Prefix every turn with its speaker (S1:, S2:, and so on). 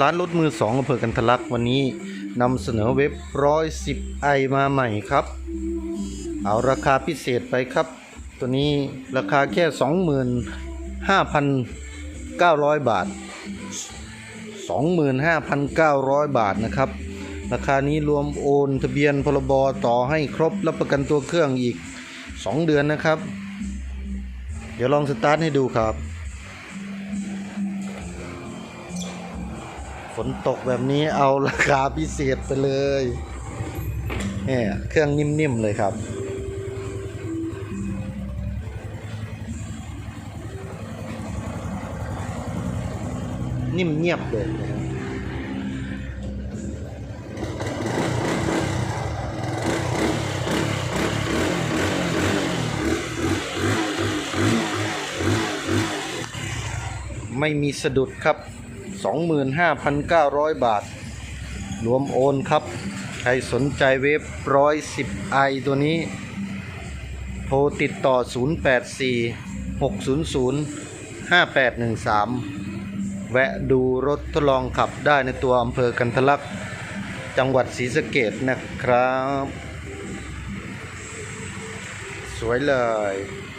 S1: ร้านรถมือสองอำเภอกันทะลักวันนี้นำเสนอเว็บร้อยสิบไอมาใหม่ครับ เอาราคาพิเศษไปครับ ตัวนี้ราคาแค่สองหมื่นห้าพันเก้าร้อยบาทสองหมื่นห้าพันเก้าร้อยบาทนะครับ ราคานี้รวมโอนทะเบียนพรบต่อให้ครบรับประกันตัวเครื่องอีกสองเดือนนะครับ เดี๋ยวลองสตาร์ทให้ดูครับ ฝนตกแบบนี้เอาราคาพิเศษไปเลยเนี่ยเครื่องนิ่มๆเลยครับ นิ่มเงียบเลยนะครับไม่มีสะดุดครับ 25,900 บาท รวมโอนครับ ใครสนใจเว็บ110ไอตัวนี้ โทรติดต่อ 084 600 5813 แวะดูรถทดลองขับได้ในตัวอำเภอกันทะลักจังหวัดศรีสะเกดนะครับ สวยเลย